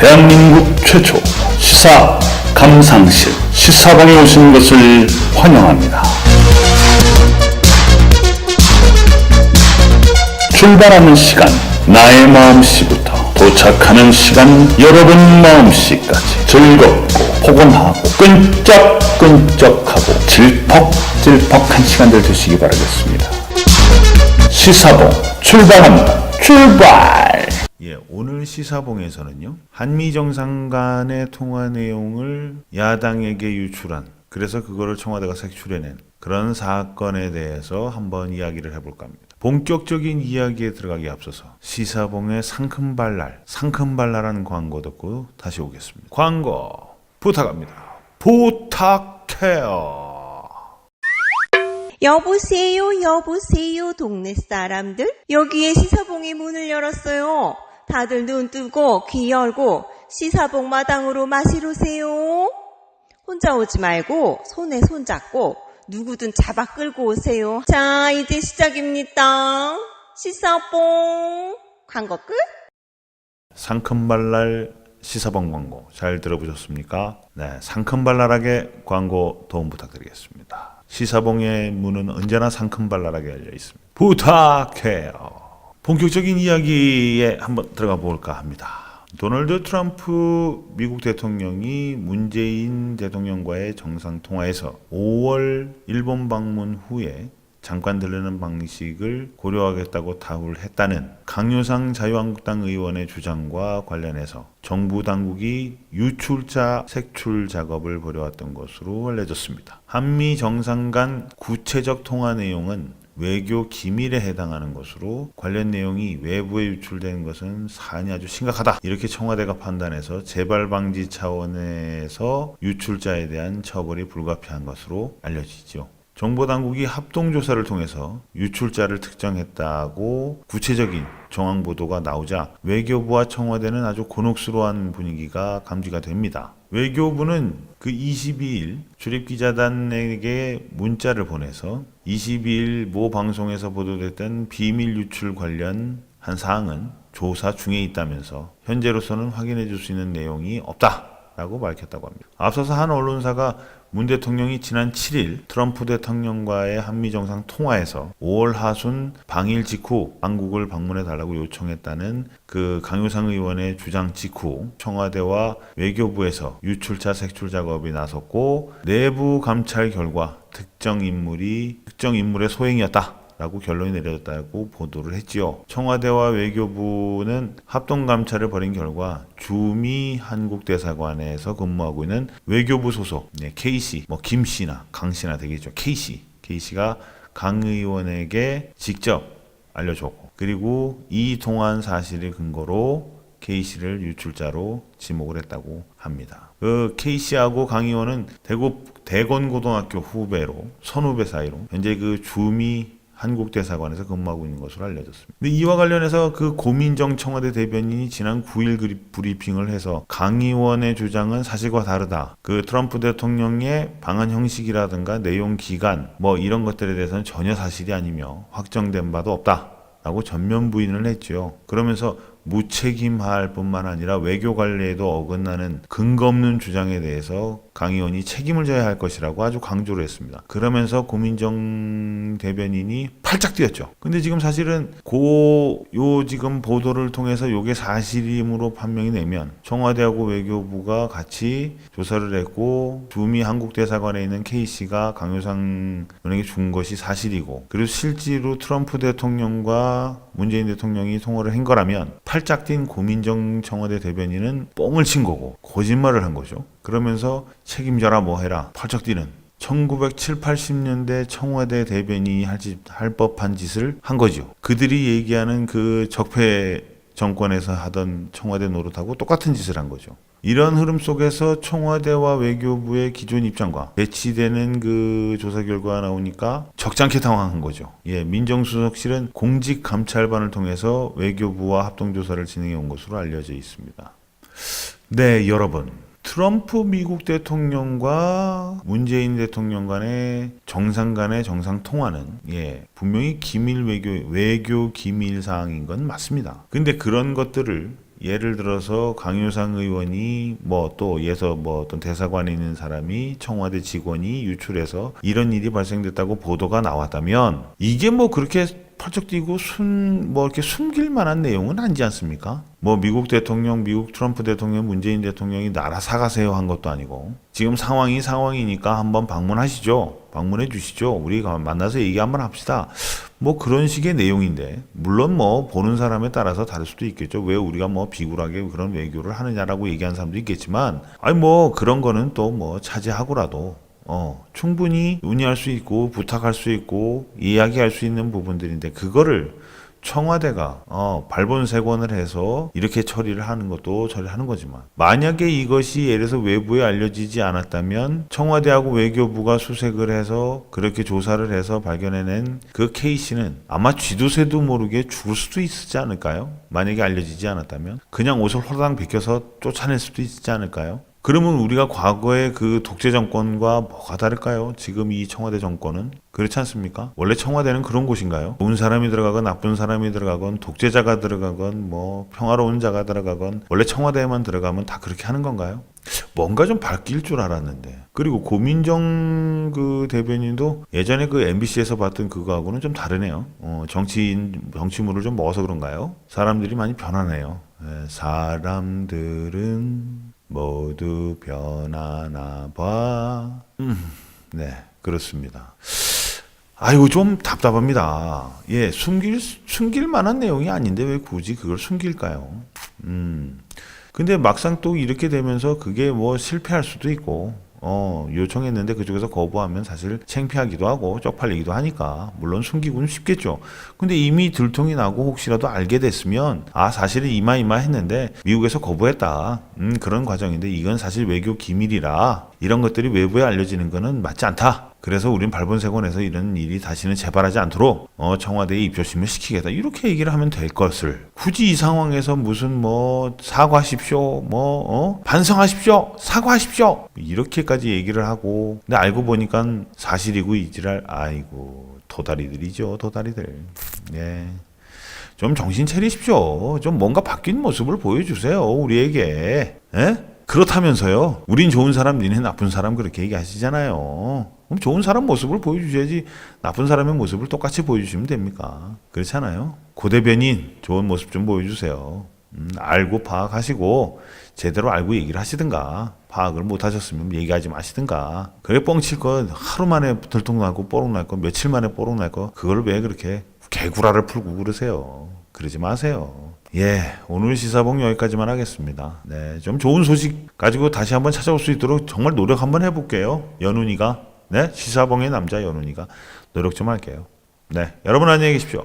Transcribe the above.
대한민국 최초 시사 감상실 시사방에 오신 것을 환영합니다. 출발하는 시간 나의 마음씨부터 도착하는 시간 여러분 마음씨까지 즐겁고 포근하고 끈적끈적하고 질퍽질퍽한 시간들 되시기 바라겠습니다. 시사봉 출발합니다. 출발! 예, 오늘 시사봉에서는요. 한미 정상 간의 통화 내용을 야당에게 유출한 그래서 그거를 청와대가 색출해낸 그런 사건에 대해서 한번 이야기를 해볼까 합니다. 본격적인 이야기에 들어가기 앞서서 시사봉의 상큼발랄, 상큼발랄한 광고 듣고 다시 오겠습니다. 광고 부탁합니다. 부탁해요. 여보세요, 여보세요, 동네 사람들. 여기에 시사봉이 문을 열었어요. 다들 눈 뜨고 귀 열고 시사봉 마당으로 마시러 오세요. 혼자 오지 말고 손에 손 잡고 누구든 잡아 끌고 오세요. 자, 이제 시작입니다. 시사봉 광고 끝. 상큼발랄 시사봉 광고 잘 들어보셨습니까? 네, 상큼발랄하게 광고 도움 부탁드리겠습니다. 시사봉의 문은 언제나 상큼발랄하게 열려 있습니다. 부탁해요. 본격적인 이야기에 한번 들어가 볼까 합니다. 도널드 트럼프 미국 대통령이 문재인 대통령과의 정상 통화에서 5월 일본 방문 후에 잠깐 들르는 방식을 고려하겠다고 답을 했다는 강효상 자유한국당 의원의 주장과 관련해서 정부 당국이 유출자 색출 작업을 벌여왔던 것으로 알려졌습니다. 한미 정상 간 구체적 통화 내용은 외교 기밀에 해당하는 것으로 관련 내용이 외부에 유출된 것은 사안이 아주 심각하다. 이렇게 청와대가 판단해서 재발 방지 차원에서 유출자에 대한 처벌이 불가피한 것으로 알려지죠. 정보 당국이 합동 조사를 통해서 유출자를 특정했다고 구체적인 정황 보도가 나오자 외교부와 청와대는 아주 곤혹스러운 분위기가 감지가 됩니다. 외교부는 그 22일 출입기자단에게 문자를 보내서 22일 모 방송에서 보도됐던 비밀 유출 관련 한 사항은 조사 중에 있다면서 현재로서는 확인해 줄 수 있는 내용이 없다 라고 밝혔다고 합니다. 앞서서 한 언론사가 문 대통령이 지난 7일 트럼프 대통령과의 한미 정상 통화에서 5월 하순 방일 직후 한국을 방문해 달라고 요청했다는 그 강효상 의원의 주장 직후 청와대와 외교부에서 유출차 색출 작업이 나섰고 내부 감찰 결과 특정 인물이 특정 인물의 소행이었다. 라고 결론이 내려졌다고 보도를 했지요. 청와대와 외교부는 합동 감찰을 벌인 결과 주미 한국 대사관에서 근무하고 있는 외교부 소속 네, K씨, 뭐 김씨나 강씨나 되겠죠. K씨, K씨가 강 의원에게 직접 알려줬고 그리고 이 통한 사실을 근거로 K씨를 유출자로 지목을 했다고 합니다. 그 K씨하고 강 의원은 대구 대건고등학교 후배로 선후배 사이로 현재 그 주미 한국 대사관에서 근무하고 있는 것으로 알려졌습니다. 근데 이와 관련해서 그 고민정 청와대 대변인이 지난 9일 그리- 브리핑을 해서 강 의원의 주장은 사실과 다르다. 그 트럼프 대통령의 방한 형식이라든가 내용 기간 뭐 이런 것들에 대해서는 전혀 사실이 아니며 확정된 바도 없다. 라고 전면 부인을 했죠. 그러면서 무책임할 뿐만 아니라 외교 관리에도 어긋나는 근거 없는 주장에 대해서 강 의원이 책임을 져야 할 것이라고 아주 강조를 했습니다. 그러면서 고민정 대변인이 팔짝 뛰었죠. 근데 지금 사실은 고 요 지금 보도를 통해서 요게 사실임으로 판명이 되면 청와대하고 외교부가 같이 조사를 했고 주미 한국 대사관에 있는 K씨가 강효상 의원에게 준 것이 사실이고 그리고 실제로 트럼프 대통령과 문재인 대통령이 통화를 한 거라면 팔짝 뛴 고민정 청와대 대변인은 뻥을 친 거고 거짓말을 한 거죠. 그러면서 책임져라 뭐 해라 팔짝 뛰는 1970, 80년대 청와대 대변인이 할, 짓- 할 법한 짓을 한 거죠. 그들이 얘기하는 그 적폐 정권에서 하던 청와대 노릇하고 똑같은 짓을 한 거죠. 이런 흐름 속에서 청와대와 외교부의 기존 입장과 배치되는 그 조사 결과가 나오니까 적잖게 당황한 거죠. 예, 민정수석실은 공직 감찰반을 통해서 외교부와 합동 조사를 진행해 온 것으로 알려져 있습니다. 네, 여러분. 트럼프 미국 대통령과 문재인 대통령 간의 정상 간의 정상 통화는 예, 분명히 기밀 외교 외교 기밀 사항인 건 맞습니다. 근데 그런 것들을 예를 들어서 강효상 의원이 뭐 또 예서 뭐 어떤 대사관에 있는 사람이 청와대 직원이 유출해서 이런 일이 발생됐다고 보도가 나왔다면 이게 뭐 그렇게 펄쩍 뛰고 숨뭐 이렇게 숨길 만한 내용은 아니지 않습니까? 뭐 미국 대통령, 미국 트럼프 대통령, 문재인 대통령이 나라 사가세요 한 것도 아니고 지금 상황이 상황이니까 한번 방문하시죠. 방문해 주시죠. 우리 가 만나서 얘기 한번 합시다. 뭐 그런 식의 내용인데 물론 뭐 보는 사람에 따라서 다를 수도 있겠죠. 왜 우리가 뭐 비굴하게 그런 외교를 하느냐라고 얘기하는 사람도 있겠지만 아니 뭐 그런 거는 또 뭐 차지하고라도 어, 충분히 논의할 수 있고 부탁할 수 있고 이야기할 수 있는 부분들인데 그거를 청와대가 어, 발본색원을 해서 이렇게 처리를 하는 것도 처리하는 거지만 만약에 이것이 예를 들어서 외부에 알려지지 않았다면 청와대하고 외교부가 수색을 해서 그렇게 조사를 해서 발견해낸 그 케이스는 아마 쥐도새도 모르게 죽을 수도 있지 않을까요? 만약에 알려지지 않았다면 그냥 옷을 호랑 벗겨서 쫓아낼 수도 있지 않을까요? 그러면 우리가 과거의 그 독재 정권과 뭐가 다를까요? 지금 이 청와대 정권은 그렇지 않습니까? 원래 청와대는 그런 곳인가요? 좋은 사람이 들어가건 나쁜 사람이 들어가건 독재자가 들어가건 뭐 평화로운 자가 들어가건 원래 청와대에만 들어가면 다 그렇게 하는 건가요? 뭔가 좀 바뀔 줄 알았는데 그리고 고민정 그 대변인도 예전에 그 MBC에서 봤던 그거하고는 좀 다르네요. 어, 정치인 정치물을 좀 먹어서 그런가요? 사람들이 많이 변하네요. 예, 사람들은 모두 변하나 봐. 음, 네, 그렇습니다. 아이고 좀 답답합니다. 예, 숨길 숨길 만한 내용이 아닌데 왜 굳이 그걸 숨길까요? 음. 근데 막상 또 이렇게 되면서 그게 뭐 실패할 수도 있고 어, 요청했는데 그쪽에서 거부하면 사실 창피하기도 하고 쪽팔리기도 하니까 물론 숨기고는 쉽겠죠. 근데 이미 들통이 나고 혹시라도 알게 됐으면 아 사실은 이마이마 했는데 미국에서 거부했다. 음 그런 과정인데 이건 사실 외교 기밀이라 이런 것들이 외부에 알려지는 거는 맞지 않다. 그래서 우린 발본색원에서 이런 일이 다시는 재발하지 않도록 어, 청와대에 입조심을 시키겠다 이렇게 얘기를 하면 될 것을 굳이 이 상황에서 무슨 뭐 사과하십시오 뭐 어? 반성하십시오 사과하십시오 이렇게까지 얘기를 하고 근데 알고 보니까 사실이고 이지랄 아이고 도다리들이죠 도다리들 예. 좀 정신 차리십시오. 좀 뭔가 바뀐 모습을 보여주세요. 우리에게. 예? 그렇다면서요. 우린 좋은 사람, 니네 나쁜 사람 그렇게 얘기하시잖아요. 그럼 좋은 사람 모습을 보여주셔야지 나쁜 사람의 모습을 똑같이 보여주시면 됩니까? 그렇잖아요. 고대변인 좋은 모습 좀 보여주세요. 음, 알고 파악하시고 제대로 알고 얘기를 하시든가 파악을 못 하셨으면 얘기하지 마시든가 그게 뻥칠 거 하루 만에 들통나고 뽀록 날 거 며칠 만에 뽀록 날 거 그걸 왜 그렇게 개구라를 풀고 그러세요 그러지 마세요 예 오늘 시사봉 여기까지만 하겠습니다. 네 좀 좋은 소식 가지고 다시 한번 찾아올 수 있도록 정말 노력 한번 해볼게요. 연훈이가. 네 시사봉의 남자 연훈이가 노력 좀 할게요. 네 여러분 안녕히 계십시오